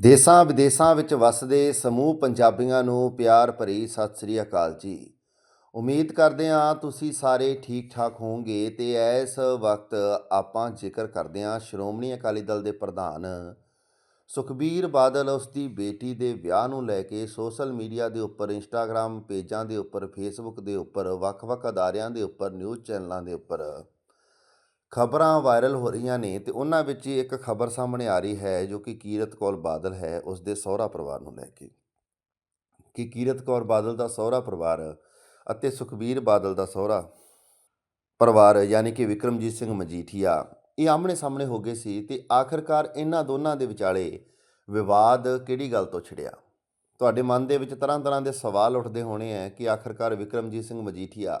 ਦੇਸਾਂ ਵਿਦੇਸਾਂ ਵਿੱਚ ਵਸਦੇ ਸਮੂਹ ਪੰਜਾਬੀਆਂ ਨੂੰ ਪਿਆਰ ਭਰੀ ਸਤਿ ਸ੍ਰੀ ਅਕਾਲ ਜੀ। ਉਮੀਦ ਕਰਦੇ ਹਾਂ ਤੁਸੀਂ ਸਾਰੇ ਠੀਕ ਠਾਕ ਹੋਵੋਗੇ ਤੇ ਇਸ ਵਕਤ ਆਪਾਂ ਜ਼ਿਕਰ ਕਰਦੇ ਹਾਂ ਸ਼੍ਰੋਮਣੀ ਅਕਾਲੀ ਦਲ ਦੇ ਪ੍ਰਧਾਨ ਸੁਖਬੀਰ ਬਾਦਲ ਉਸ ਦੀ ਬੇਟੀ ਦੇ ਵਿਆਹ ਨੂੰ ਲੈ ਕੇ ਸੋਸ਼ਲ ਮੀਡੀਆ ਦੇ ਉੱਪਰ ਇੰਸਟਾਗ੍ਰam ਪੇਜਾਂ ਦੇ ਉੱਪਰ, ਫੇਸਬੁੱਕ ਦੇ ਉੱਪਰ, ਵੱਖ-ਵੱਖ ਅਦਾਰਿਆਂ ਦੇ ਉੱਪਰ, ਨਿਊਜ਼ ਚੈਨਲਾਂ ਦੇ ਉੱਪਰ। ਖਬਰਾਂ ਵਾਇਰਲ ਹੋ ਰਹੀਆਂ ਨੇ ਤੇ ਉਹਨਾਂ ਵਿੱਚ ਹੀ ਇੱਕ ਖਬਰ ਸਾਹਮਣੇ ਆ ਰਹੀ ਹੈ ਜੋ ਕਿ ਕੀਰਤ ਕੌਰ ਬਾਦਲ ਹੈ ਉਸ ਦੇ ਸਹੁਰਾ ਪਰਿਵਾਰ ਨੂੰ ਲੈ ਕੇ। ਕਿ ਕੀਰਤ ਕੌਰ ਬਾਦਲ ਦਾ ਸਹੁਰਾ ਪਰਿਵਾਰ ਅਤੇ ਸੁਖਬੀਰ ਬਾਦਲ ਦਾ ਸਹੁਰਾ ਪਰਿਵਾਰ ਯਾਨੀ ਕਿ ਵਿਕਰਮਜੀਤ ਸਿੰਘ ਮਜੀਠੀਆ, ਇਹ ਆਮਣੇ ਸਾਹਮਣੇ ਹੋ ਗਏ ਸੀ ਤੇ ਆਖਰਕਾਰ ਇਹਨਾਂ ਦੋਨਾਂ ਦੇ ਵਿਚਾਲੇ ਵਿਵਾਦ ਕਿਹੜੀ ਗੱਲ ਤੋਂ ਛਿੜਿਆ? ਤੁਹਾਡੇ ਮਨ ਦੇ ਵਿੱਚ ਤਰ੍ਹਾਂ ਤਰ੍ਹਾਂ ਦੇ ਸਵਾਲ ਉੱਠਦੇ ਹੋਣੇ ਹੈ ਕਿ ਆਖਰਕਾਰ ਵਿਕਰਮਜੀਤ ਸਿੰਘ ਮਜੀਠੀਆ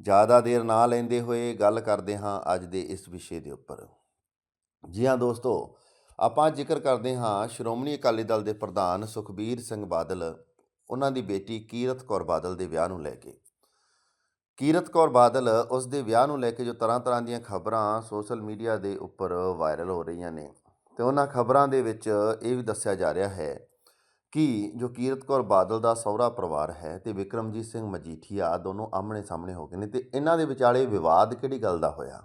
ਜ਼ਿਆਦਾ ਦੇਰ ਨਾ ਲੈਂਦੇ ਹੋਏ ਗੱਲ ਕਰਦੇ ਹਾਂ ਅੱਜ ਦੇ ਇਸ ਵਿਸ਼ੇ ਦੇ ਉੱਪਰ। ਜੀ ਹਾਂ ਦੋਸਤੋ, ਆਪਾਂ ਜ਼ਿਕਰ ਕਰਦੇ ਹਾਂ ਸ਼੍ਰੋਮਣੀ ਅਕਾਲੀ ਦਲ ਦੇ ਪ੍ਰਧਾਨ ਸੁਖਬੀਰ ਸਿੰਘ ਬਾਦਲ, ਉਹਨਾਂ ਦੀ ਬੇਟੀ ਕੀਰਤ ਕੌਰ ਬਾਦਲ ਦੇ ਵਿਆਹ ਨੂੰ ਲੈ ਕੇ। ਕੀਰਤ ਕੌਰ ਬਾਦਲ ਉਸ ਦੇ ਵਿਆਹ ਨੂੰ ਲੈ ਕੇ ਜੋ ਤਰ੍ਹਾਂ ਤਰ੍ਹਾਂ ਦੀਆਂ ਖਬਰਾਂ ਸੋਸ਼ਲ ਮੀਡੀਆ ਦੇ ਉੱਪਰ ਵਾਇਰਲ ਹੋ ਰਹੀਆਂ ਨੇ, ਤੇ ਉਹਨਾਂ ਖਬਰਾਂ ਦੇ ਵਿੱਚ ਇਹ ਵੀ ਦੱਸਿਆ ਜਾ ਰਿਹਾ ਹੈ ਕਿ, ਜੋ ਕੀਰਤ ਕੌਰ ਬਾਦਲ ਦਾ ਸਹੁਰਾ ਪਰਿਵਾਰ ਹੈ ਤੇ ਵਿਕਰਮਜੀਤ ਸਿੰਘ ਮਜੀਠੀਆ ਦੋਨੋਂ ਆਮਣੇ ਸਾਹਮਣੇ ਹੋ ਗਏ ਨੇ ਤੇ ਇਹਨਾਂ ਦੇ ਵਿਚਾਲੇ ਵਿਵਾਦ ਕਿਹੜੀ ਗੱਲ ਦਾ ਹੋਇਆ?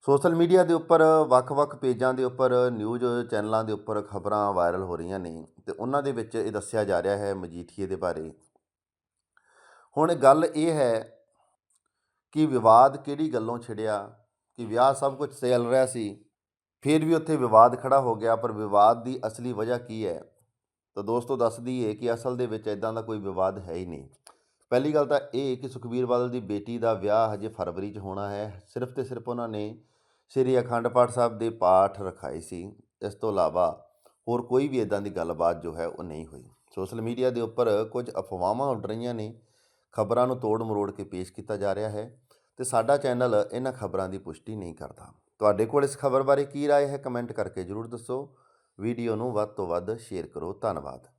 ਸੋਸ਼ਲ ਮੀਡੀਆ ਦੇ ਉੱਪਰ, ਵੱਖ-ਵੱਖ ਪੇਜਾਂ ਦੇ ਉੱਪਰ, ਨਿਊਜ਼ ਚੈਨਲਾਂ ਦੇ ਉੱਪਰ ਖਬਰਾਂ ਵਾਇਰਲ ਹੋ ਰਹੀਆਂ ਨੇ ਤੇ ਉਹਨਾਂ ਦੇ ਵਿੱਚ ਇਹ ਦੱਸਿਆ ਜਾ ਰਿਹਾ ਹੈ ਮਜੀਠੀਏ ਦੇ ਬਾਰੇ। ਹੁਣ ਗੱਲ ਇਹ ਹੈ ਕਿ ਵਿਵਾਦ ਕਿਹੜੀ ਗੱਲੋਂ ਛਿੜਿਆ, ਕਿ ਵਿਆਹ ਸਭ ਕੁਝ ਚੱਲ ਰਿਹਾ ਸੀ, ਫਿਰ ਵੀ ਉੱਥੇ ਵਿਵਾਦ ਖੜਾ ਹੋ ਗਿਆ, ਪਰ ਵਿਵਾਦ ਦੀ ਅਸਲੀ ਵਜ੍ਹਾ ਕੀ ਹੈ? ਤਾਂ ਦੋਸਤੋ ਦੱਸ ਦਈਏ ਕਿ ਅਸਲ ਦੇ ਵਿੱਚ ਇਦਾਂ ਦਾ ਕੋਈ ਵਿਵਾਦ ਹੈ ਹੀ ਨਹੀਂ ਪਹਿਲੀ ਗੱਲ ਤਾਂ ਇਹ ਕਿ ਸੁਖਬੀਰ ਬਾਦਲ ਦੀ ਬੇਟੀ ਦਾ ਵਿਆਹ ਹਜੇ ਫਰਵਰੀ 'ਚ ਹੋਣਾ ਹੈ ਸਿਰਫ ਤੇ ਸਿਰਫ ਉਹਨਾਂ ਨੇ ਸ੍ਰੀ ਅਖੰਡ ਪਾਠ ਸਾਹਿਬ ਦੇ ਪਾਠ ਰਖਾਏ ਸੀ ਇਸ ਤੋਂ ਇਲਾਵਾ ਹੋਰ ਕੋਈ ਵੀ ਇਦਾਂ ਦੀ ਗੱਲਬਾਤ ਜੋ ਹੈ ਉਹ ਨਹੀਂ ਹੋਈ ਸੋਸ਼ਲ ਮੀਡੀਆ ਦੇ ਉੱਪਰ ਕੁਝ ਅਫਵਾਹਾਂ ਉੱਡ ਰਹੀਆਂ ਨੇ ਖਬਰਾਂ ਨੂੰ ਤੋੜ ਮਰੋੜ ਕੇ ਪੇਸ਼ ਕੀਤਾ ਜਾ ਰਿਹਾ ਹੈ ਤੇ ਸਾਡਾ ਚੈਨਲ ਇਹਨਾਂ ਖਬਰਾਂ ਦੀ ਪੁਸ਼ਟੀ ਨਹੀਂ ਕਰਦਾ ਤੁਹਾਡੇ ਕੋਲ ਇਸ ਖਬਰ ਬਾਰੇ ਕੀ رائے ਹੈ ਕਮੈਂਟ ਕਰਕੇ ਜਰੂਰ ਦੱਸੋ ਵੀਡੀਓ ਨੂੰ ਵੱਧ ਤੋਂ ਵੱਧ ਸ਼ੇਅਰ ਕਰੋ। ਧੰਨਵਾਦ।